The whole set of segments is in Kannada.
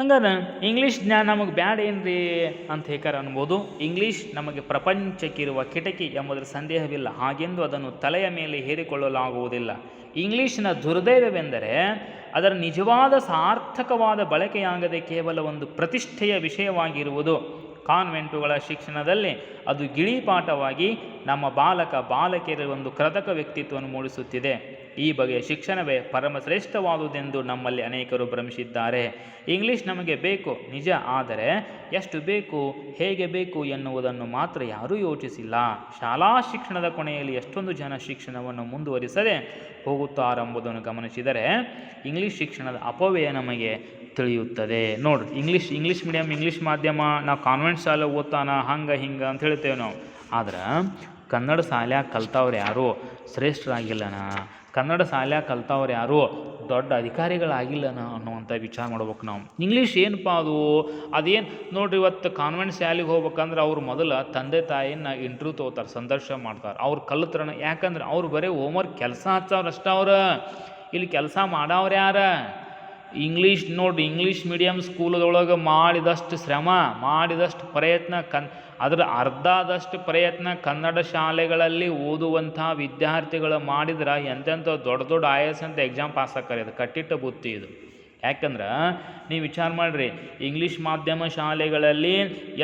ಹಂಗಾರೆ ಇಂಗ್ಲೀಷ್ ಜ್ಞಾನ ನಮಗೆ ಬ್ಯಾಡ ಏನ್ರಿ ಅಂತ ಹೇಕಾರ ಅನ್ಬೋದು. ಇಂಗ್ಲೀಷ್ ನಮಗೆ ಪ್ರಪಂಚಕ್ಕಿರುವ ಕಿಟಕಿ ಎಂಬುದರ ಸಂದೇಹವಿಲ್ಲ. ಹಾಗೆಂದು ಅದನ್ನು ತಲೆಯ ಮೇಲೆ ಹೇರಿಕೊಳ್ಳಲಾಗುವುದಿಲ್ಲ. ಇಂಗ್ಲೀಷಿನ ದುರ್ದೈವವೆಂದರೆ ಅದರ ನಿಜವಾದ ಸಾರ್ಥಕವಾದ ಬಳಕೆಯಾಗದೆ ಕೇವಲ ಒಂದು ಪ್ರತಿಷ್ಠೆಯ ವಿಷಯವಾಗಿರುವುದು. ಕಾನ್ವೆಂಟುಗಳ ಶಿಕ್ಷಣದಲ್ಲಿ ಅದು ಗಿಳಿಪಾಠವಾಗಿ ನಮ್ಮ ಬಾಲಕ ಬಾಲಕಿಯರ ಒಂದು ಕೃತಕ ವ್ಯಕ್ತಿತ್ವವನ್ನು ಮೂಡಿಸುತ್ತಿದೆ. ಈ ಬಗೆಯ ಶಿಕ್ಷಣವೇ ಪರಮಶ್ರೇಷ್ಠವಾದುದೆಂದು ನಮ್ಮಲ್ಲಿ ಅನೇಕರು ಭ್ರಮಿಸಿದ್ದಾರೆ. ಇಂಗ್ಲಿಷ್ ನಮಗೆ ಬೇಕು, ನಿಜ ಆದರೆ ಎಷ್ಟು ಬೇಕು, ಹೇಗೆ ಬೇಕು ಎನ್ನುವುದನ್ನು ಮಾತ್ರ ಯಾರೂ ಯೋಚಿಸಿಲ್ಲ. ಶಾಲಾ ಶಿಕ್ಷಣದ ಕೊನೆಯಲ್ಲಿ ಎಷ್ಟೊಂದು ಜನ ಶಿಕ್ಷಣವನ್ನು ಮುಂದುವರಿಸದೆ ಹೋಗುತ್ತಾರೆಂಬುದನ್ನು ಗಮನಿಸಿದರೆ ಇಂಗ್ಲಿಷ್ ಶಿಕ್ಷಣದ ಅಪವ್ಯಯ ನಮಗೆ ತಿಳಿಯುತ್ತದೆ. ನೋಡಿ, ಇಂಗ್ಲೀಷ್ ಇಂಗ್ಲೀಷ್ ಮೀಡಿಯಮ್ ಇಂಗ್ಲೀಷ್ ಮಾಧ್ಯಮ ನಾವು ಕಾನ್ವೆಂಟ್ ಶಾಲೆ ಓದ್ತಾನ, ಹಂಗೆ, ಹಿಂಗೆ ಅಂತ ಹೇಳ್ತೇವೆ ನಾವು. ಆದ್ರೆ ಕನ್ನಡ ಶಾಲ್ಯಾಗ ಕಲ್ತವ್ರು ಯಾರು? ಶ್ರೇಷ್ಠರಾಗಿಲ್ಲನ? ಕನ್ನಡ ಶಾಲ್ಯಾಗ ಕಲ್ತವ್ರು ಯಾರು? ದೊಡ್ಡ ಅಧಿಕಾರಿಗಳಾಗಿಲ್ಲನ ಅನ್ನುವಂಥ ವಿಚಾರ ಮಾಡ್ಬೇಕು ನಾವು. ಇಂಗ್ಲೀಷ್ ಏನಪ್ಪ ಅದು? ಅದೇನು ನೋಡ್ರಿ ಇವತ್ತು ಕಾನ್ವೆಂಟ್ ಶಾಲೆಗೆ ಹೋಗ್ಬೇಕಂದ್ರೆ ಅವ್ರು ಮೊದಲು ತಂದೆ ತಾಯಿನ ಇಂಟ್ರ್ಯೂ ತೊಗೋತಾರೆ, ಸಂದರ್ಶನ ಮಾಡ್ತಾರೆ. ಅವ್ರು ಕಲ್ತ್ರಣ ಯಾಕಂದ್ರೆ ಅವ್ರು ಬರೀ ಹೋಮ್ವರ್ಕ್ ಕೆಲಸ ಹಚ್ಚವ್ರು ಅಷ್ಟೇ ಅವ್ರು. ಇಲ್ಲಿ ಕೆಲಸ ಮಾಡವ್ರು ಯಾರ? ಇಂಗ್ಲೀಷ್ ನೋಡಿ ಇಂಗ್ಲೀಷ್ ಮೀಡಿಯಮ್ ಸ್ಕೂಲದೊಳಗೆ ಮಾಡಿದಷ್ಟು ಶ್ರಮ, ಮಾಡಿದಷ್ಟು ಪ್ರಯತ್ನ, ಕನ್, ಅದರ ಅರ್ಧದಷ್ಟು ಪ್ರಯತ್ನ ಕನ್ನಡ ಶಾಲೆಗಳಲ್ಲಿ ಓದುವಂಥ ವಿದ್ಯಾರ್ಥಿಗಳು ಮಾಡಿದ್ರೆ ಎಂತೆಂಥ ದೊಡ್ಡ ದೊಡ್ಡ ಐ ಎಸ್ ಅಂತ ಎಕ್ಸಾಮ್ ಪಾಸ್ ಆಕ್ಕಾರ ಇದು ಕಟ್ಟಿಟ್ಟ ಬುತ್ತಿ ಇದು. ಯಾಕಂದ್ರೆ ನೀವು ವಿಚಾರ ಮಾಡಿರಿ ಇಂಗ್ಲೀಷ್ ಮಾಧ್ಯಮ ಶಾಲೆಗಳಲ್ಲಿ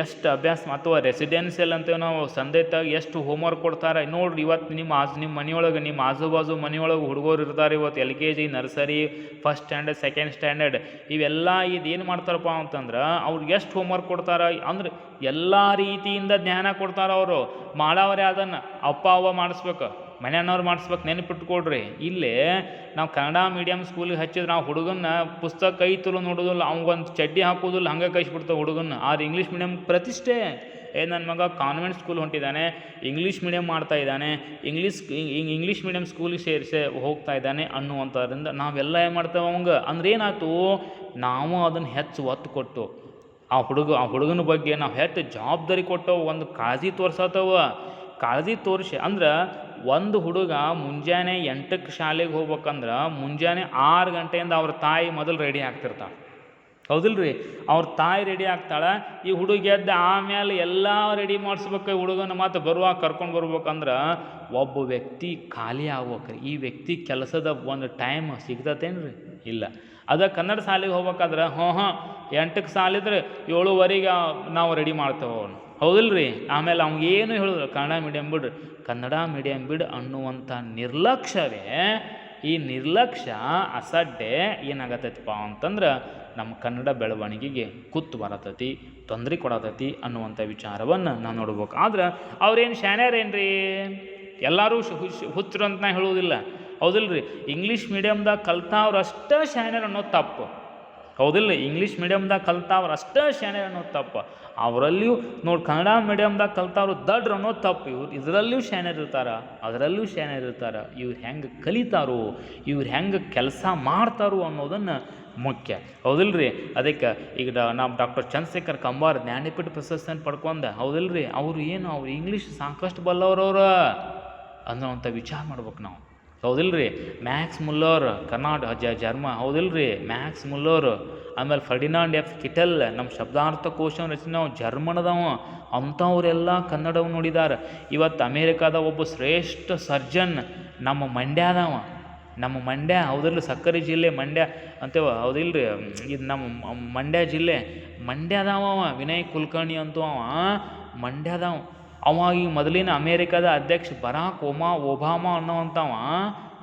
ಎಷ್ಟು ಅಭ್ಯಾಸ ಅಥವಾ ರೆಸಿಡೆನ್ಸಿಯಲ್ ಅಂತ ನಾವು ಸಂದೆ ತಾಗ ಎಷ್ಟು ಹೋಮ್ವರ್ಕ್ ಕೊಡ್ತಾರೆ. ನೋಡ್ರಿ ಇವತ್ತು ನಿಮ್ಮ ಆಜು ನಿಮ್ಮ ಮನೆಯೊಳಗೆ ನಿಮ್ಮ ಆಜು ಬಾಜು ಮನೆಯೊಳಗೆ ಹುಡುಗರು ಇರ್ತಾರೆ ಇವತ್ತು L K G nursery first standard second standard ಇವೆಲ್ಲ ಇದು ಏನು ಮಾಡ್ತಾರಪ್ಪ ಅಂತಂದ್ರೆ ಅವ್ರಿಗೆ ಎಷ್ಟು ಹೋಮ್ವರ್ಕ್ ಕೊಡ್ತಾರೆ. ಅಂದ್ರೆ ಎಲ್ಲ ರೀತಿಯಿಂದ ಜ್ಞಾನ ಕೊಡ್ತಾರೆ ಅವರು. ಮಾಡವ್ರೆ ಅದನ್ನು ಅಪ್ಪ ಅವ್ವ ಮಾಡಿಸ್ಬೇಕು. ಮನೆಯವ್ರು ಮಾಡಿಸ್ಬೇಕು ನೆನಪಿಟ್ಕೊಡ್ರಿ ಇಲ್ಲಿ ನಾವು ಕನ್ನಡ ಮೀಡಿಯಮ್ ಸ್ಕೂಲಿಗೆ ಹಚ್ಚಿದ್ರೆ ನಾವು ಹುಡುಗನ್ನ ಪುಸ್ತಕ ಕೈ ತುಲು ನೋಡೋದಿಲ್ಲ, ಅವ್ಗೊಂದು ಚಡ್ಡಿ ಹಾಕೋದಿಲ್ಲ, ಹಂಗೆ ಕಳಿಸ್ಬಿಡ್ತಾವೆ ಹುಡುಗನ್ನ. ಆದ್ರೆ ಇಂಗ್ಲೀಷ್ ಮೀಡಿಯಮ್ ಪ್ರತಿಷ್ಠೆ. ಏ ನನ್ನ ಮಗ ಕಾನ್ವೆಂಟ್ ಸ್ಕೂಲ್ ಹೊಂಟಿದ್ದಾನೆ ಇಂಗ್ಲೀಷ್ ಮೀಡಿಯಮ್ ಮಾಡ್ತಾ ಇದ್ದಾನೆ ಇಂಗ್ಲೀಷ್ ಇಂಗ್ಲೀಷ್ ಮೀಡಿಯಮ್ ಸ್ಕೂಲಿಗೆ ಸೇರಿಸಿ, ಹೋಗ್ತಾ ಇದ್ದಾನೆ ಅನ್ನುವಂಥದ್ರಿಂದ ನಾವೆಲ್ಲ ಏನು ಮಾಡ್ತೇವೆ ಅವಂಗೆ? ಅಂದ್ರೆ ಏನಾಯ್ತು? ನಾವು ಅದನ್ನು ಹೆಚ್ಚು ಒತ್ತು ಕೊಟ್ಟು, ಆ ಹುಡುಗ, ಆ ಹುಡುಗನ ಬಗ್ಗೆ ನಾವು ಹೆಚ್ಚು ಜವಾಬ್ದಾರಿ ಕೊಟ್ಟವು ಒಂದು ಕಾಳಜಿ ತೋರ್ಸತ್ತವ ಕಾಳಜಿ ತೋರಿಸಿ, ಅಂದ್ರೆ ಒಂದು ಹುಡುಗ ಮುಂಜಾನೆ ಎಂಟಕ್ಕೆ ಶಾಲೆಗೆ ಹೋಗ್ಬೇಕಂದ್ರೆ ಮುಂಜಾನೆ ಆರು ಗಂಟೆಯಿಂದ ಅವ್ರ ತಾಯಿ ಮೊದಲು ರೆಡಿ ಆಗ್ತಿರ್ತಾಳೆ. ಹೌದಿಲ್ಲ ರೀ ಅವ್ರ ತಾಯಿ ರೆಡಿ ಆಗ್ತಾಳೆ, ಈ ಹುಡುಗ ಎದ್ದು ಆಮೇಲೆ ಎಲ್ಲ ರೆಡಿ ಮಾಡಿಸ್ಬೇಕು ಈ ಹುಡುಗನ ಮಾತು ಬರುವಾಗ ಕರ್ಕೊಂಡು ಬರ್ಬೇಕಂದ್ರೆ ಒಬ್ಬ ವ್ಯಕ್ತಿ ಖಾಲಿ ಆಗ್ಬೇಕ್ರಿ. ಈ ವ್ಯಕ್ತಿ ಕೆಲಸದ ಒಂದು ಟೈಮ್ ಸಿಗ್ತತೇನ್ರಿ? ಇಲ್ಲ. ಅದ ಕನ್ನಡ ಶಾಲೆಗೆ ಹೋಗ್ಬೇಕಾದ್ರೆ ಹ್ಞೂ ಹಾಂ ಎಂಟಕ್ಕೆ ಸಾಲಿದ್ರೆ ಏಳುವರೆಗೆ ನಾವು ರೆಡಿ ಮಾಡ್ತೇವೆ ಅವನು. ಹೌದಿಲ್ರಿ? ಆಮೇಲೆ ಏನು ಹೇಳಿದ್ರು? ಕನ್ನಡ ಮೀಡಿಯಂ ಬಿಡ್ರಿ ಕನ್ನಡ ಮೀಡಿಯಂ ಬಿಡ್ ಅನ್ನುವಂಥ ನಿರ್ಲಕ್ಷ್ಯವೇ ಈ ನಿರ್ಲಕ್ಷ್ಯ ಅಸಡ್ಡೆ ಏನಾಗತ್ತೈತಪ್ಪ ಅಂತಂದ್ರೆ ನಮ್ಮ ಕನ್ನಡ ಬೆಳವಣಿಗೆಗೆ ಕುತ್ತು ಬರತೈತಿ, ತೊಂದರೆ ಕೊಡತೈತಿ ಅನ್ನುವಂಥ ವಿಚಾರವನ್ನು ನಾವು ನೋಡ್ಬೇಕು. ಆದ್ರೆ ಅವ್ರೇನು ಶಾನ್ಯಾರೇನ್ರಿ ಎಲ್ಲರೂ ಹುಚ್ಚರು ಅಂತ ನಾ ಹೇಳುವುದಿಲ್ಲ. ಹೌದಿಲ್ರಿ? ಇಂಗ್ಲೀಷ್ ಮೀಡಿಯಮ್ದಾಗ ಕಲ್ತಾವ್ರು ಅಷ್ಟೇ ಶಾನ್ಯರ್ ಅನ್ನೋದು ತಪ್ಪು. ಹೌದಿಲ್ಲ ಇಂಗ್ಲೀಷ್ ಮೀಡಿಯಮ್ದಾಗ ಕಲ್ತಾವ್ರು ಅಷ್ಟೇ ಶಾಣೆ ಅನ್ನೋದು ತಪ್ಪು. ಅವರಲ್ಲಿಯೂ ನೋಡಿ ಕನ್ನಡ ಮೀಡಿಯಮ್ದಾಗ ಕಲ್ತಾವ್ರು ದಡ್ರು ಅನ್ನೋದು ತಪ್ಪು. ಇವ್ರು ಇದರಲ್ಲಿಯೂ ಇರ್ತಾರ, ಅದರಲ್ಲಿಯೂ ಶಾಣೆ ಇರ್ತಾರ. ಇವ್ರು ಹೆಂಗೆ ಕಲಿತಾರೋ, ಇವ್ರು ಹೆಂಗೆ ಕೆಲಸ ಮಾಡ್ತಾರೋ ಅನ್ನೋದನ್ನು ಮುಖ್ಯ. ಹೌದಿಲ್ರಿ? ಅದಕ್ಕೆ ಈಗ ನಾವು ಡಾಕ್ಟರ್ ಚಂದ್ರಶೇಖರ್ ಕಂಬಾರ್ ಜ್ಞಾನಪೀಠ ಪ್ರಶಸ್ತಿಯನ್ನು ಪಡ್ಕೊಂಡೆ, ಹೌದಿಲ್ರಿ? ಅವರು ಏನು ಅವ್ರು ಇಂಗ್ಲೀಷ್ ಸಾಕಷ್ಟು ಬಲ್ಲವ್ರವ್ರ ಅನ್ನೋವಂಥ ವಿಚಾರ ಮಾಡ್ಬೇಕು ನಾವು. ಹೌದಿಲ್ರಿ? ಮ್ಯಾಕ್ಸ್ ಮುಲ್ಲೋರ್ ಕರ್ನಾಟ ಜ, ಜರ್ಮ ರೀ ಮ್ಯಾಕ್ಸ್ ಮುಲ್ಲೋರ್, ಆಮೇಲೆ ಫರ್ಡಿನಾಂಡ್ ಎಫ್, ಕಿಟಲ್ ನಮ್ಮ ಶಬ್ದಾರ್ಥಕೋಶ ರಚನೆ ನಾವು ಜರ್ಮನದವ, ಅಂಥವರೆಲ್ಲ ಕನ್ನಡವನ್ನು ನೋಡಿದಾರೆ. ಇವತ್ತು ಅಮೇರಿಕಾದ ಒಬ್ಬ ಶ್ರೇಷ್ಠ ಸರ್ಜನ್ ನಮ್ಮ ಮಂಡ್ಯದವ. ನಮ್ಮ ಮಂಡ್ಯ ಹೌದಿಲ್ಲ ಸಕ್ಕರೆ ಜಿಲ್ಲೆ ಮಂಡ್ಯ ಅಂತೇವ, ಹೌದಿಲ್ರಿ? ಇದು ನಮ್ಮ ಮಂಡ್ಯ ಜಿಲ್ಲೆ ಮಂಡ್ಯದವ ವಿನಯ್ ಕುಲಕರ್ಣಿ ಅಂತೂ ಅವ ಮಂಡ್ಯದವ. ಅವ ಈ ಮೊದಲಿನ ಅಮೇರಿಕಾದ ಅಧ್ಯಕ್ಷ ಬರಾಕ್ ಒಮಾ ಒಬಾಮಾ ಅನ್ನೋವಂಥವ,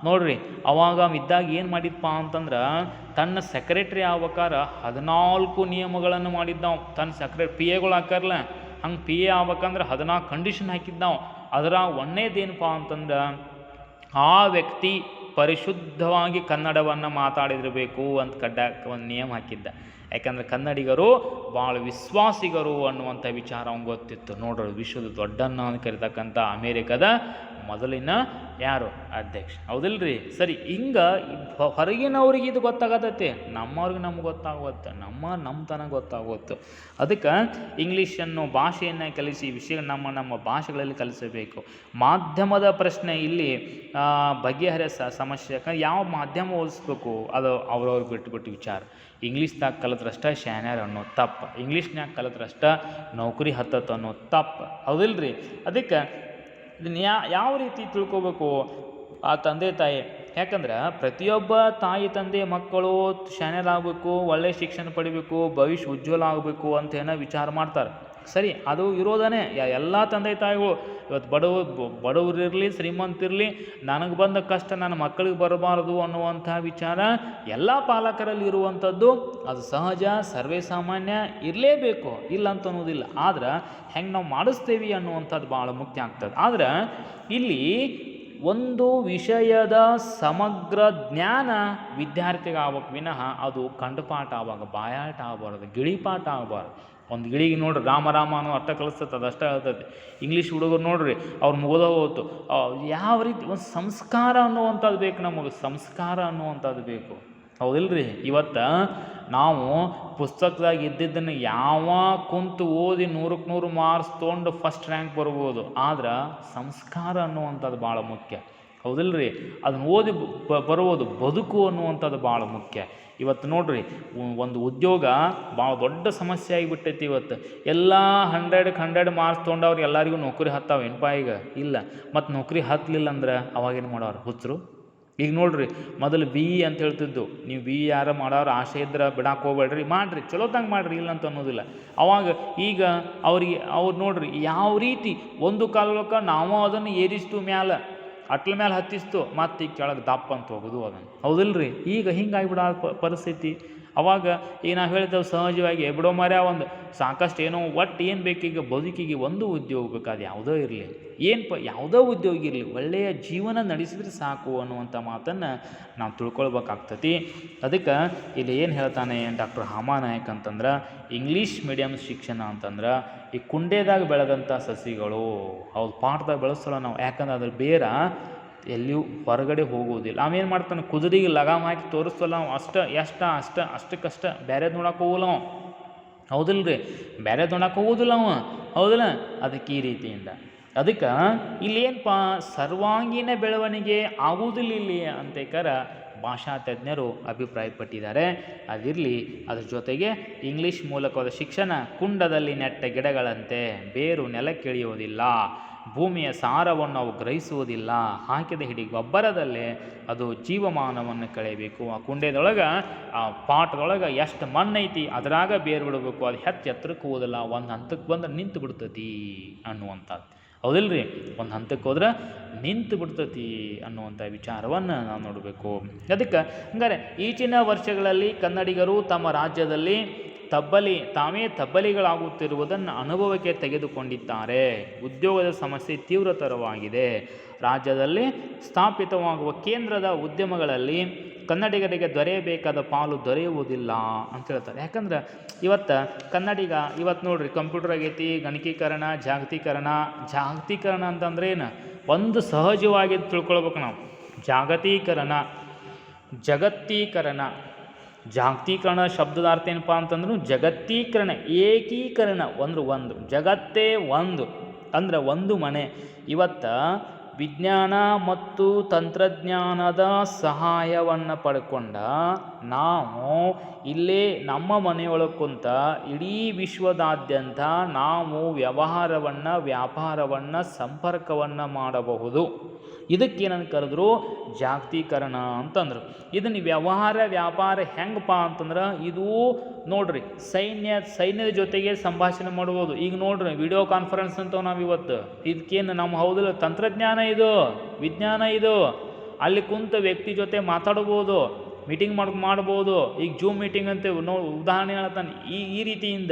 ನೋಡ್ರಿ, ಅವಾಗ ಅವ ಇದ್ದಾಗ ಏನು ಮಾಡಿದ್ಪ ಅಂತಂದ್ರೆ, ತನ್ನ ಸೆಕ್ರೆಟ್ರಿ ಆಗ್ಬೇಕಾರ ಹದಿನಾಲ್ಕು ನಿಯಮಗಳನ್ನು ಮಾಡಿದ್ದಾವೆ. ತನ್ನ ಸೆಕ್ರೆ, ಪಿ ಎಗಳು ಹಾಕಾರಲ್ಲ ಹಂಗೆ ಪಿ ಎ ಆಗ್ಬೇಕಂದ್ರೆ ಹದಿನಾಲ್ಕು ಕಂಡೀಷನ್ ಹಾಕಿದ್ದಾವೆ. ಅದರ ಒಂದೇದೇನಪ್ಪ ಅಂತಂದ್ರೆ, ಆ ವ್ಯಕ್ತಿ ಪರಿಶುದ್ಧವಾಗಿ ಕನ್ನಡವನ್ನು ಮಾತಾಡಿದಿರಬೇಕು ಅಂತ ಕಡ್ಡಾಯ ಒಂದು ನಿಯಮ ಹಾಕಿದ್ದ. ಯಾಕಂದರೆ ಕನ್ನಡಿಗರು ಭಾಳ ವಿಶ್ವಾಸಿಗರು ಅನ್ನುವಂಥ ವಿಚಾರ ಅವ್ನು ಗೊತ್ತಿತ್ತು. ನೋಡ್ರಿ ವಿಶ್ವದ ದೊಡ್ಡನ್ನ ಅಂತ ಕರೀತಕ್ಕಂಥ ಅಮೇರಿಕದ ಮೊದಲಿನ ಯಾರು? ಅಧ್ಯಕ್ಷ. ಹೌದಿಲ್ರಿ? ಸರಿ, ಹಿಂಗೆ ಹೊರಗಿನವ್ರಿಗೆ ಇದು ಗೊತ್ತಾಗತ್ತೆ. ನಮ್ಮವ್ರಿಗೆ ನಮ್ಗೆ ಗೊತ್ತಾಗುತ್ತೆ ನಮ್ಮ ನಮ್ಮತನ ಗೊತ್ತಾಗುತ್ತೆ ಅದಕ್ಕೆ ಇಂಗ್ಲೀಷನ್ನು, ಭಾಷೆಯನ್ನು ಕಲಿಸಿ, ವಿಷಯ, ನಮ್ಮ ನಮ್ಮ ಭಾಷೆಗಳಲ್ಲಿ ಕಲಿಸಬೇಕು. ಮಾಧ್ಯಮದ ಪ್ರಶ್ನೆ ಇಲ್ಲಿ ಬಗೆಹರಿಯ ಸಮಸ್ಯೆ. ಯಾಕಂದ್ರೆ ಯಾವ ಮಾಧ್ಯಮ ಓದಿಸ್ಬೇಕು? ಅದು ಅವ್ರವ್ರಿಗೆ ಬಿಟ್ಟು ಬಿಟ್ಟು ವಿಚಾರ. ಇಂಗ್ಲೀಷ್ದಾಗ ಕಲಿತ್ರಷ್ಟ ಶಾನ್ಯಾರ ಅನ್ನೋ ತಪ್ಪು. ಇಂಗ್ಲೀಷ್ನಾಗ ಕಲಿತ್ರಷ್ಟ ನೌಕರಿ ಹತ್ತತ್ತು ಅನ್ನೋ ತಪ್ಪು. ಹೌದಿಲ್ರಿ? ಅದಕ್ಕೆ ಇದನ್ನ ಯಾ, ಯಾವ ರೀತಿ ತಿಳ್ಕೊಬೇಕು? ಆ ತಂದೆ ತಾಯಿ. ಯಾಕಂದ್ರೆ ಪ್ರತಿಯೊಬ್ಬ ತಾಯಿ ತಂದೆ ಮಕ್ಕಳು ಶಾಣ್ಯರಾಗಬೇಕು ಒಳ್ಳೆ ಶಿಕ್ಷಣ ಪಡಿಬೇಕು, ಭವಿಷ್ಯ ಉಜ್ವಲ ಆಗಬೇಕು ಅಂತ ಏನೋ ವಿಚಾರ ಮಾಡ್ತಾರೆ. ಸರಿ, ಅದು ಇರೋದನ್ನೇ ಎಲ್ಲ ತಂದೆ ತಾಯಿಗಳು ಇವತ್ತು ಬಡವ ಬಡವರಿರಲಿ ಶ್ರೀಮಂತಿರಲಿ ನನಗೆ ಬಂದ ಕಷ್ಟ ನನ್ನ ಮಕ್ಕಳಿಗೆ ಬರಬಾರದು ಅನ್ನುವಂಥ ವಿಚಾರ ಎಲ್ಲ ಪಾಲಕರಲ್ಲಿ ಇರುವಂಥದ್ದು. ಅದು ಸಹಜ, ಸರ್ವೇ ಸಾಮಾನ್ಯ, ಇರಲೇಬೇಕು, ಇಲ್ಲ ಅಂತ ಅನ್ನೋದಿಲ್ಲ. ಆದ್ರೆ ಹೆಂಗೆ ನಾವು ಮಾಡಿಸ್ತೇವೆ ಅನ್ನುವಂಥದ್ದು ಭಾಳ ಮುಖ್ಯ ಆಗ್ತದೆ. ಆದ್ರೆ ಇಲ್ಲಿ ಒಂದು ವಿಷಯದ ಸಮಗ್ರ ಜ್ಞಾನ ವಿದ್ಯಾರ್ಥಿಗೆ ವಿನಃ ಅದು ಕಂಠಪಾಠ ಆವಾಗ ಬಾಯಾಟ ಆಗಬಾರ್ದು, ಗಿಳಿಪಾಠ ಆಗಬಾರ್ದು. ಒಂದು ಗಿಳಿಗೆ ನೋಡ್ರಿ ರಾಮ ರಾಮ ಅನ್ನೋ ಅರ್ಥ ಕಲಿಸ್ತದೆ ಅದು ಅಷ್ಟೇ ಹೇಳ್ತೈತಿ ಇಂಗ್ಲೀಷ್ ಹುಡುಗರು ನೋಡ್ರಿ, ಅವ್ರು ಮುಗಿದೋ ಹೋಯ್ತು ಯಾವ ರೀತಿ ಒಂದು ಸಂಸ್ಕಾರ ಅನ್ನುವಂಥದ್ದು ಬೇಕು ನಮಗೆ, ಸಂಸ್ಕಾರ ಅನ್ನುವಂಥದ್ದು ಬೇಕು. ಹೌದಿಲ್ರಿ? ಇವತ್ತು ನಾವು ಪುಸ್ತಕದಾಗ ಇದ್ದಿದ್ದನ್ನು ಯಾವ ಕುಂತು ಓದಿ ನೂರಕ್ಕೆ ನೂರು ಮಾರ್ಕ್ಸ್ ತೊಗೊಂಡು ಫಸ್ಟ್ ರ್ಯಾಂಕ್ ಬರ್ಬೋದು. ಆದ್ರೆ ಸಂಸ್ಕಾರ ಅನ್ನುವಂಥದ್ದು ಭಾಳ ಮುಖ್ಯ. ಹೌದಿಲ್ರಿ? ಅದನ್ನ ಓದಿ ಬ ಬರುವುದು ಬದುಕು ಅನ್ನುವಂಥದ್ದು ಭಾಳ ಮುಖ್ಯ. ಇವತ್ತು ನೋಡಿರಿ ಒಂದು ಉದ್ಯೋಗ ಭಾಳ ದೊಡ್ಡ ಸಮಸ್ಯೆ ಆಗಿಬಿಟ್ಟೈತಿ ಇವತ್ತು. ಎಲ್ಲ ಹಂಡ್ರೆಡ್ ಹಂಡ್ರೆಡ್ ಮಾರ್ಕ್ಸ್ ತೊಗೊಂಡವ್ರು ಎಲ್ಲರಿಗೂ ನೌಕರಿ ಹತ್ತಾವ ಏನಪ್ಪ ಈಗ? ಇಲ್ಲ. ಮತ್ತು ನೌಕರಿ ಹತ್ತಲಿಲ್ಲ ಅಂದ್ರೆ ಅವಾಗೇನು ಮಾಡೋರು? ಹುಚ್ಚರು ಈಗ ನೋಡಿರಿ, ಮೊದಲು ಬಿ ಇ ಅಂತ ಹೇಳ್ತಿದ್ದು. ನೀವು ಬಿ ಇ ಯಾರು ಮಾಡೋರು, ಆಸೆ ಇದ್ರೆ ಬಿಡಕ್ಕೆ ಹೋಗ್ಬೇಡ್ರಿ. ಮಾಡಿರಿ ಚಲೋದಂಗೆ ಮಾಡಿರಿ, ಇಲ್ಲ ಅಂತ ಅನ್ನೋದಿಲ್ಲ. ಅವಾಗ ಈಗ ಅವ್ರಿಗೆ, ಅವ್ರು ನೋಡಿರಿ, ಯಾವ ರೀತಿ, ಒಂದು ಕಾಲಕ್ಕೆ ನಾವು ಅದನ್ನು ಏರಿಸ್ತು ಮ್ಯಾಲ. ಅಟ್ಲ ಮೇಲೆ ಹತ್ತಿಸ್ತು ಮತ್ತೆ ಈಗ ಕೆಳಗೆ ದಪ್ಪ ಅಂತ ಹೋಗೋದು ಅದನ್ನು. ಹೌದಿಲ್ರಿ? ಈಗ ಹಿಂಗಾಗಿಬಿಡ ಪರಿಸ್ಥಿತಿ. ಅವಾಗ ಈಗ ನಾವು ಹೇಳಿದೆವು ಸಹಜವಾಗಿ ಬಿಡೋ ಮರ್ಯ ಒಂದು ಸಾಕಷ್ಟು ಏನೋ ಒಟ್ಟು ಏನು ಬೇಕೀಗ ಬದುಕಿಗೆ ಒಂದು ಉದ್ಯೋಗ ಬೇಕಾದ ಯಾವುದೋ ಇರಲಿ. ಏನು ಪ ಯಾವುದೋ ಉದ್ಯೋಗ ಇರಲಿ, ಒಳ್ಳೆಯ ಜೀವನ ನಡೆಸಿದ್ರೆ ಸಾಕು ಅನ್ನುವಂಥ ಮಾತನ್ನು ನಾವು ತಿಳ್ಕೊಳ್ಬೇಕಾಗ್ತತಿ. ಅದಕ್ಕೆ ಇಲ್ಲಿ ಏನು ಹೇಳ್ತಾನೆ ಡಾಕ್ಟರ್ ಹಾಮಾನಾಯಕ್ ಅಂತಂದ್ರೆ, ಇಂಗ್ಲೀಷ್ ಮೀಡಿಯಮ್ ಶಿಕ್ಷಣ ಅಂತಂದ್ರೆ, ಈ ಕುಂಡೆದಾಗ ಬೆಳೆದಂಥ ಸಸಿಗಳು, ಅವ್ರ ಪಾಠದಾಗ ಬೆಳೆಸೋಲ್ಲ ನಾವು. ಯಾಕಂದ್ರೆ ಅದ್ರ ಬೇರ ಎಲ್ಲಿಯೂ ಹೊರಗಡೆ ಹೋಗುವುದಿಲ್ಲ. ಅವೇನು ಮಾಡ್ತಾನೆ? ಕುದುರೆಗೆ ಲಗಾಮ್ ಹಾಕಿ ತೋರಿಸ್ತಲ್ಲ ಅವ ಅಷ್ಟು, ಎಷ್ಟ, ಅಷ್ಟ, ಅಷ್ಟಕ್ಕಷ್ಟ. ಬೇರೆ ನೋಡಕ್ಕೆ ಹೋಗಲ್ಲ ಅವ ಹೌದಿಲ್ರಿ? ಬೇರೆ ನೋಡಕ್ಕೆ ಹೋಗೋದಿಲ್ಲ ಅವ ಹೌದಿಲ್ಲ? ಅದಕ್ಕೆ ಈ ರೀತಿಯಿಂದ. ಅದಕ್ಕೆ ಇಲ್ಲೇನಪ್ಪ ಸರ್ವಾಂಗೀಣ ಬೆಳವಣಿಗೆ ಆಗುವುದಿಲ್ಲ ಇಲ್ಲಿ ಅಂತೇಕರ ಭಾಷಾ ತಜ್ಞರು ಅಭಿಪ್ರಾಯಪಟ್ಟಿದ್ದಾರೆ. ಅದಿರಲಿ, ಅದ್ರ ಜೊತೆಗೆ ಇಂಗ್ಲೀಷ್ ಮೂಲಕವಾದ ಶಿಕ್ಷಣ ಕುಂಡದಲ್ಲಿ ನೆಟ್ಟ ಗಿಡಗಳಂತೆ ಬೇರು ನೆಲಕ್ಕಿಳಿಯುವುದಿಲ್ಲ. ಭೂಮಿಯ ಸಾರವನ್ನು ಅವು ಗ್ರಹಿಸುವುದಿಲ್ಲ. ಹಾಕಿದ ಹಿಡಿ ಗೊಬ್ಬರದಲ್ಲೇ ಅದು ಜೀವಮಾನವನ್ನು ಕಳೆಯಬೇಕು. ಆ ಕುಂಡೆದೊಳಗೆ, ಆ ಪಾಠದೊಳಗೆ ಎಷ್ಟು ಮಣ್ಣೈತಿ, ಅದರಾಗ ಬೇರು ಬಿಡಬೇಕು ಅದು ಹೆಚ್ಚು ಎತ್ತರಕ್ಕೆ ಹೋಗೋದಿಲ್ಲ ಒಂದು ಹಂತಕ್ಕೆ ಬಂದ್ರೆ ನಿಂತು ಬಿಡ್ತತಿ ಅನ್ನುವಂಥದ್ದು. ಹೌದಿಲ್ರಿ? ಒಂದು ಹಂತಕ್ಕೆ ಹೋದ್ರೆ ನಿಂತು ಬಿಡ್ತತಿ ಅನ್ನುವಂಥ ವಿಚಾರವನ್ನು ನಾವು ನೋಡಬೇಕು. ಅದಕ್ಕೆ ಹಂಗಾರೆ ಈಚಿನ ವರ್ಷಗಳಲ್ಲಿ ಕನ್ನಡಿಗರು ತಮ್ಮ ರಾಜ್ಯದಲ್ಲಿ ತಬ್ಬಲಿ, ತಾವೇ ತಬ್ಬಲಿಗಳಾಗುತ್ತಿರುವುದನ್ನು ಅನುಭವಕ್ಕೆ ತೆಗೆದುಕೊಂಡಿದ್ದಾರೆ. ಉದ್ಯೋಗದ ಸಮಸ್ಯೆ ತೀವ್ರತರವಾಗಿದೆ. ರಾಜ್ಯದಲ್ಲಿ ಸ್ಥಾಪಿತವಾಗುವ ಕೇಂದ್ರದ ಉದ್ಯಮಗಳಲ್ಲಿ ಕನ್ನಡಿಗರಿಗೆ ದೊರೆಯಬೇಕಾದ ಪಾಲು ದೊರೆಯುವುದಿಲ್ಲ ಅಂತ ಹೇಳ್ತಾರೆ. ಯಾಕಂದ್ರೆ ಇವತ್ತು ಕನ್ನಡಿಗ ಇವತ್ತು ನೋಡ್ರಿ ಕಂಪ್ಯೂಟರ್ ಆಗೈತಿ, ಗಣಕೀಕರಣ, ಜಾಗತೀಕರಣ ಜಾಗತೀಕರಣ ಅಂತಂದ್ರೆ ಏನು? ಒಂದು ಸಹಜವಾಗಿ ತಿಳ್ಕೊಳ್ಬೇಕು ನಾವು. ಜಾಗತೀಕರಣ, ಜಗತ್ತೀಕರಣ. ಜಾಗತೀಕರಣ ಶಬ್ದದ ಅರ್ಥ ಏನಪ್ಪ ಅಂತಂದ್ರೂ ಜಗತ್ತೀಕರಣ, ಏಕೀಕರಣ ಅಂದ್ರೆ ಒಂದು, ಜಗತ್ತೇ ಒಂದು, ಅಂದ್ರೆ ಒಂದು ಮನೆ. ಇವತ್ತು ವಿಜ್ಞಾನ ಮತ್ತು ತಂತ್ರಜ್ಞಾನದ ಸಹಾಯವನ್ನು ಪಡ್ಕೊಂಡ ನಾವು ಇಲ್ಲೇ ನಮ್ಮ ಮನೆಯೊಳಗೆ ಕುಂತ ಇಡೀ ವಿಶ್ವದಾದ್ಯಂತ ನಾವು ವ್ಯವಹಾರವನ್ನು, ವ್ಯಾಪಾರವನ್ನು, ಸಂಪರ್ಕವನ್ನು ಮಾಡಬಹುದು. ಇದಕ್ಕೇನಂತ ಕರೆದ್ರು? ಜಾಗತೀಕರಣ ಅಂತಂದ್ರು. ಇದನ್ನು ವ್ಯವಹಾರ, ವ್ಯಾಪಾರ ಹೆಂಗಪ್ಪ ಅಂತಂದ್ರೆ ಇದು ನೋಡ್ರಿ, ಸೈನ್ಯ, ಸೈನ್ಯದ ಜೊತೆಗೆ ಸಂಭಾಷಣೆ ಮಾಡ್ಬೋದು. ಈಗ ನೋಡ್ರಿ ವಿಡಿಯೋ ಕಾನ್ಫರೆನ್ಸ್ ಅಂತ ನಾವು ಇವತ್ತು. ಇದಕ್ಕೇನು ನಮ್ಮ ಹೌದಿಲ್ಲ, ತಂತ್ರಜ್ಞಾನ ಇದು, ವಿಜ್ಞಾನ ಇದು. ಅಲ್ಲಿ ಕುಂತ ವ್ಯಕ್ತಿ ಜೊತೆ ಮಾತಾಡ್ಬೋದು ಮೀಟಿಂಗ್ ಮಾಡ್, ಮಾಡ್ಬೋದು. ಈಗ ಜೂಮ್ ಮೀಟಿಂಗ್ ಅಂತ ನೋ ಉದಾಹರಣೆ ಹೇಳ್ತಾನೆ. ಈ ಈ ರೀತಿಯಿಂದ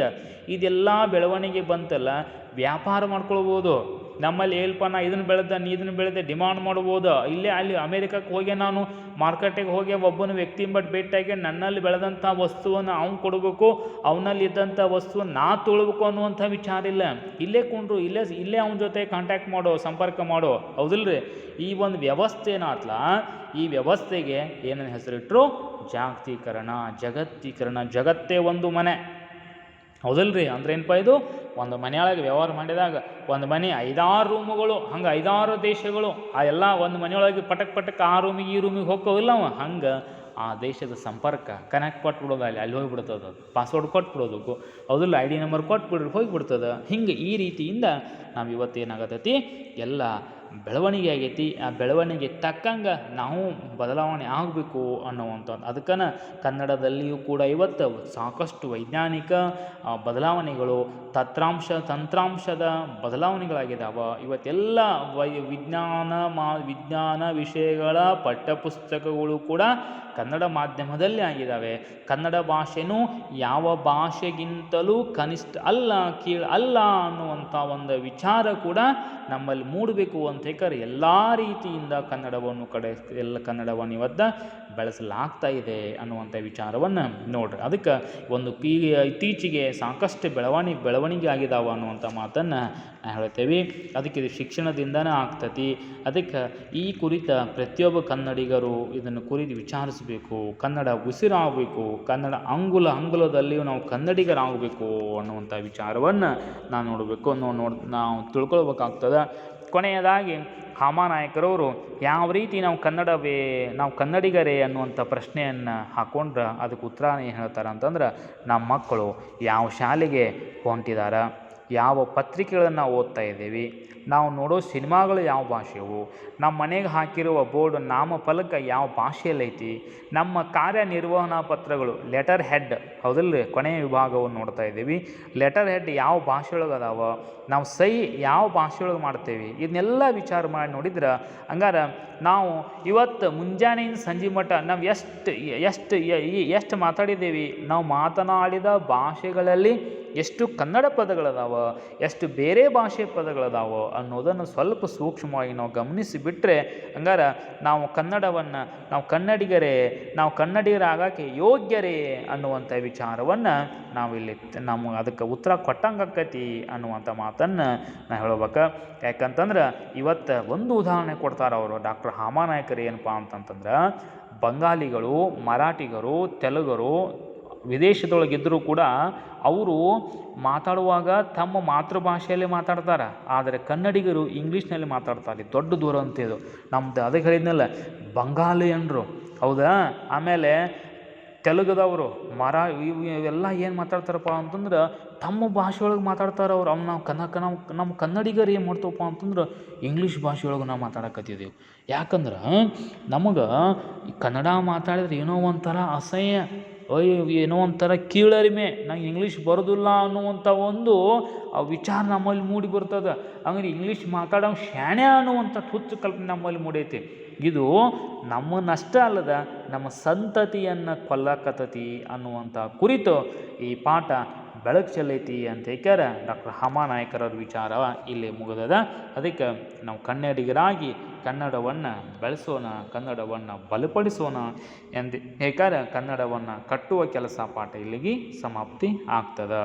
ಇದೆಲ್ಲ ಬೆಳವಣಿಗೆ ಬಂತಲ್ಲ, ವ್ಯಾಪಾರ ಮಾಡ್ಕೊಳ್ಬೋದು. ನಮ್ಮಲ್ಲಿ ಏಲ್ಪ ನಾ ಇದನ್ನು ಬೆಳೆದ, ನೀ ಇದನ್ನು ಬೆಳೆದೆ ಡಿಮಾಂಡ್ ಮಾಡ್ಬೋದು. ಇಲ್ಲೇ ಅಲ್ಲಿ ಅಮೇರಿಕಕ್ಕೆ ಹೋಗಿ ನಾನು ಮಾರ್ಕೆಟಿಗೆ ಹೋಗಿ ಒಬ್ಬನ ವ್ಯಕ್ತಿ ಬಟ್ ಭೇಟಿಯಾಗಿ ನನ್ನಲ್ಲಿ ಬೆಳೆದಂಥ ವಸ್ತುವನ್ನು ಅವ್ನು ಕೊಡಬೇಕು, ಅವನಲ್ಲಿ ಇದ್ದಂಥ ವಸ್ತುವನ್ನು ನಾ ತೊಳ್ಬೇಕು ಅನ್ನುವಂಥ ವಿಚಾರ ಇಲ್ಲ. ಇಲ್ಲೇ ಕೊಂಡ್ರು, ಇಲ್ಲೇ ಇಲ್ಲೇ ಅವನ ಜೊತೆ ಕಾಂಟ್ಯಾಕ್ಟ್ ಮಾಡೋ, ಸಂಪರ್ಕ ಮಾಡೋ. ಹೌದಿಲ್ರಿ? ಈ ಒಂದು ವ್ಯವಸ್ಥೆ ಏನಾತ್ಲ ಈ ವ್ಯವಸ್ಥೆಗೆ ಏನನ್ನ ಹೆಸರಿಟ್ಟರು ಜಾಗತೀಕರಣ, ಜಗತ್ತೀಕರಣ, ಜಗತ್ತೇ ಒಂದು ಮನೆ. ಹೌದಲ್ರಿ? ಅಂದ್ರೆ ಏನಪ್ಪ ಇದು? ಒಂದು ಮನೆಯೊಳಗೆ ವ್ಯವಹಾರ ಮಾಡಿದಾಗ ಒಂದು ಮನೆ ಐದಾರು ರೂಮುಗಳು, ಹಂಗೆ ಐದಾರು ದೇಶಗಳು, ಆ ಎಲ್ಲ ಒಂದು ಮನೆಯೊಳಗೆ ಪಟಕ್ ಪಟಕ್ ಆ ರೂಮಿಗೆ ಈ ರೂಮಿಗೆ ಹೋಗ್ಕೋವಿಲ್ಲ ಅವ? ಹಂಗೆ ಆ ದೇಶದ ಸಂಪರ್ಕ ಕನೆಕ್ಟ್ ಕೊಟ್ಬಿಡೋದು ಅಲ್ಲಿ ಅಲ್ಲಿ ಹೋಗಿಬಿಡ್ತದೆ ಪಾಸ್ವರ್ಡ್ ಕೊಟ್ಬಿಡೋದು ಅದ್ರಲ್ಲಿ ಐ ಡಿ ನಂಬರ್ ಕೊಟ್ಬಿಡ್ರಿ, ಹೋಗಿಬಿಡ್ತದೆ. ಹಿಂಗೆ ಈ ರೀತಿಯಿಂದ ನಾವು ಇವತ್ತು ಇವತ್ತೇನಾಗತೈತಿ? ಎಲ್ಲ ಬೆಳವಣಿಗೆ ಆಗೈತಿ, ಆ ಬೆಳವಣಿಗೆ ತಕ್ಕಂಗೆ ನಾವು ಬದಲಾವಣೆ ಆಗಬೇಕು ಅನ್ನುವಂಥದ್ದು. ಅದಕ್ಕನ ಕನ್ನಡದಲ್ಲಿಯೂ ಕೂಡ ಇವತ್ತು ಸಾಕಷ್ಟು ವೈಜ್ಞಾನಿಕ ಬದಲಾವಣೆಗಳು, ತತ್ರಾಂಶ, ತಂತ್ರಾಂಶದ ಬದಲಾವಣೆಗಳಾಗಿದ್ದಾವೆ ಇವತ್ತೆಲ್ಲ ವೈ, ವಿಜ್ಞಾನ, ಮಾ, ವಿಜ್ಞಾನ ವಿಷಯಗಳ ಪಠ್ಯಪುಸ್ತಕಗಳು ಕೂಡ ಕನ್ನಡ ಮಾಧ್ಯಮದಲ್ಲಿ ಆಗಿದ್ದಾವೆ ಕನ್ನಡ ಭಾಷೆನೂ ಯಾವ ಭಾಷೆಗಿಂತಲೂ ಕನಿಷ್ಠ ಅಲ್ಲ, ಕೀಳು ಅಲ್ಲ ಅನ್ನುವಂಥ ಒಂದು ವಿಚಾರ ಕೂಡ ನಮ್ಮಲ್ಲಿ ಮೂಡಬೇಕು ಅಂತ ಹೇಳ್ತಾರೆ ಎಲ್ಲ ರೀತಿಯಿಂದ ಕನ್ನಡವನ್ನು ಕಡೆ ಎಲ್ಲ ಕನ್ನಡವನ್ನು ಇವತ್ತ ಬೆಳೆಸಲಾಗ್ತಾ ಇದೆ ಅನ್ನುವಂಥ ವಿಚಾರವನ್ನು ನೋಡ್ರಿ. ಅದಕ್ಕೆ ಒಂದು ಪೀ ಇತ್ತೀಚೆಗೆ ಸಾಕಷ್ಟು ಬೆಳವಣಿಗೆ ಬೆಳವಣಿಗೆ ಆಗಿದಾವೆ ಅನ್ನುವಂಥ ಮಾತನ್ನು ಹೇಳ್ತೇವೆ. ಅದಕ್ಕೆ ಇದು ಶಿಕ್ಷಣದಿಂದನೇ ಆಗ್ತತಿ. ಅದಕ್ಕೆ ಈ ಕುರಿತ ಪ್ರತಿಯೊಬ್ಬ ಕನ್ನಡಿಗರು ಇದನ್ನು ಕುರಿತು ವಿಚಾರಿಸಬೇಕು. ಕನ್ನಡ ಉಸಿರಾಗಬೇಕು. ಕನ್ನಡ ಅಂಗುಲ ಅಂಗುಲದಲ್ಲಿಯೂ ನಾವು ಕನ್ನಡಿಗರಾಗಬೇಕು ಅನ್ನುವಂಥ ವಿಚಾರವನ್ನು ನಾವು ನೋಡಬೇಕು ನೋ- ನೋಡ್ ನಾವು ತಿಳ್ಕೊಳ್ಬೇಕಾಗ್ತದೆ. ಕೊನೆಯದಾಗಿ ಹಾಮಾನಾಯಕರವರು ಯಾವ ರೀತಿ ನಾವು ಕನ್ನಡವೇ ನಾವು ಕನ್ನಡಿಗರೇ ಅನ್ನುವಂಥ ಪ್ರಶ್ನೆಯನ್ನು ಹಾಕ್ಕೊಂಡ್ರೆ ಅದಕ್ಕೆ ಉತ್ತರ ಏನು ಹೇಳ್ತಾರೆ ಅಂತಂದ್ರೆ ನಮ್ಮ ಮಕ್ಕಳು ಯಾವ ಶಾಲೆಗೆ ಹೊಂಟಿದಾರ, ಯಾವ ಪತ್ರಿಕೆಗಳನ್ನು ಓದ್ತಾ ಇದ್ದೀವಿ ನಾವು ನೋಡೋ ಸಿನಿಮಾಗಳು ಯಾವ ಭಾಷೆವು ನಮ್ಮ ಮನೆಗೆ ಹಾಕಿರುವ ಬೋರ್ಡ್ ನಾಮಫಲಕ ಯಾವ ಭಾಷೆಯಲ್ಲೈತಿ ನಮ್ಮ ಕಾರ್ಯನಿರ್ವಹಣಾ ಪತ್ರಗಳು ಲೆಟರ್ ಹೆಡ್ ಹೌದಲ್ರಿ? ಕೊನೆಯ ವಿಭಾಗವನ್ನು ನೋಡ್ತಾ ಇದ್ದೀವಿ. ಲೆಟರ್ ಹೆಡ್ ಯಾವ ಭಾಷೆಯೊಳಗೆ ಅದಾವ? ನಾವು ಸಹಿ ಯಾವ ಭಾಷೆಯೊಳಗೆ ಮಾಡ್ತೇವೆ? ಇದನ್ನೆಲ್ಲ ವಿಚಾರ ಮಾಡಿ ನೋಡಿದ್ರೆ ಹಂಗಾರೆ ನಾವು ಇವತ್ತು ಮುಂಜಾನೆಯಿಂದ ಸಂಜೆ ಮಟ್ಟ ನಾವು ಎಷ್ಟು ಎಷ್ಟು ಎಷ್ಟು ಮಾತಾಡಿದ್ದೀವಿ? ನಾವು ಮಾತನಾಡಿದ ಭಾಷೆಗಳಲ್ಲಿ ಎಷ್ಟು ಕನ್ನಡ ಪದಗಳದಾವ? ಎಷ್ಟು ಬೇರೆ ಭಾಷೆ ಪದಗಳದಾವ? ಅನ್ನೋದನ್ನು ಸ್ವಲ್ಪ ಸೂಕ್ಷ್ಮವಾಗಿ ನಾವು ಗಮನಿಸಿ ಬಿಟ್ಟರೆ ಹಂಗಾರೆ ನಾವು ಕನ್ನಡವನ್ನು, ನಾವು ಕನ್ನಡಿಗರೇ, ನಾವು ಕನ್ನಡಿಗರಾಗಕ್ಕೆ ಯೋಗ್ಯರೇ ಅನ್ನುವಂಥ ವಿಚಾರವನ್ನು ಇಲ್ಲಿ ನಮ್ಮ ಅದಕ್ಕೆ ಉತ್ತರ ಕೊಟ್ಟಂಗೆ ಆಕ್ಕತಿ ಅನ್ನುವಂಥ ಮಾತನ್ನು ನಾ ಹೇಳ್ಬೇಕು. ಯಾಕಂತಂದ್ರೆ ಇವತ್ತು ಒಂದು ಉದಾಹರಣೆ ಕೊಡ್ತಾರೆ ಅವರು ಡಾಕ್ಟರ್ ಹಾಮಾನಾಯಕರು ಏನಪ್ಪ ಅಂತಂತಂದ್ರೆ, ಬಂಗಾಲಿಗಳು, ಮರಾಠಿಗರು, ತೆಲುಗರು ವಿದೇಶದೊಳಗಿದ್ದರೂ ಕೂಡ ಅವರು ಮಾತಾಡುವಾಗ ತಮ್ಮ ಮಾತೃಭಾಷೆಯಲ್ಲೇ ಮಾತಾಡ್ತಾರೆ. ಆದರೆ ಕನ್ನಡಿಗರು ಇಂಗ್ಲೀಷ್ನಲ್ಲಿ ಮಾತಾಡ್ತಾರೆ ದೊಡ್ಡ ದೂರ ಅಂತ ಇದು. ನಮ್ದು ಅದಕ್ಕೆ ಹೇಳಿದ್ನಲ್ಲ ಬಂಗಾಲಿಯನ್ರು ಹೌದಾ? ಆಮೇಲೆ ತೆಲುಗುದವರು, ಮರ ಇವ್ ಇವೆಲ್ಲ ಏನು ಮಾತಾಡ್ತಾರಪ್ಪ ಅಂತಂದ್ರೆ ತಮ್ಮ ಭಾಷೆಯೊಳಗೆ ಮಾತಾಡ್ತಾರೆ ಅವ್ರು. ಅವ್ನು ನಾವು ಕನ್ನಡ ನಾವು ನಮ್ಮ ಕನ್ನಡಿಗರು ಏನು ಮಾಡ್ತವಪ್ಪ ಅಂತಂದ್ರೆ ಇಂಗ್ಲೀಷ್ ಭಾಷೆಯೊಳಗೆ ನಾವು ಮಾತಾಡಕತ್ತಿದ್ದೀವಿ ಯಾಕಂದ್ರೆ ನಮಗೆ ಕನ್ನಡ ಮಾತಾಡಿದ್ರೆ ಏನೋ ಒಂಥರ ಅಸಹ್ಯ. ಅಯ್ಯೋ, ಏನೋ ಒಂಥರ ಕೀಳರಿಮೆ. ನಂಗೆ ಇಂಗ್ಲೀಷ್ ಬರೋದಿಲ್ಲ ಅನ್ನುವಂಥ ಒಂದು, ಆ ವಿಚಾರ ನಮ್ಮಲ್ಲಿ ಮೂಡಿ ಬರ್ತದೆ. ಹಂಗೆ ಇಂಗ್ಲೀಷ್ ಮಾತಾಡೋ ಶಾಣೆ ಅನ್ನುವಂಥ ಹುಚ್ಚು ಕಲ್ಪನೆ ನಮ್ಮಲ್ಲಿ ಮೂಡೈತಿ. ಇದು ನಮ್ಮ ನಷ್ಟ ಅಲ್ಲದ, ನಮ್ಮ ಸಂತತಿಯನ್ನು ಕೊಲ್ಲಕತ್ತತಿ ಅನ್ನುವಂಥ ಕುರಿತು ಈ ಪಾಠ ಬೆಳಕು ಚೆಲ್ಲೈತಿ ಅಂತ ಹೇಳ್ಯಾರ ಡಾಕ್ಟರ್ ಹಮಾನಾಯಕರವ್ರ ವಿಚಾರ ಇಲ್ಲಿ ಮುಗಿದದ. ಅದಕ್ಕೆ ನಾವು ಕನ್ನಡಿಗರಾಗಿ ಕನ್ನಡವನ್ನು ಬೆಳೆಸೋಣ, ಕನ್ನಡವನ್ನು ಬಲಪಡಿಸೋಣ ಎಂದು ಹೇಳ್ಯಾರ ಕನ್ನಡವನ್ನು ಕಟ್ಟುವ ಕೆಲಸ ಪಾಠ ಇಲ್ಲಿಗೆ ಸಮಾಪ್ತಿ ಆಗ್ತದೆ.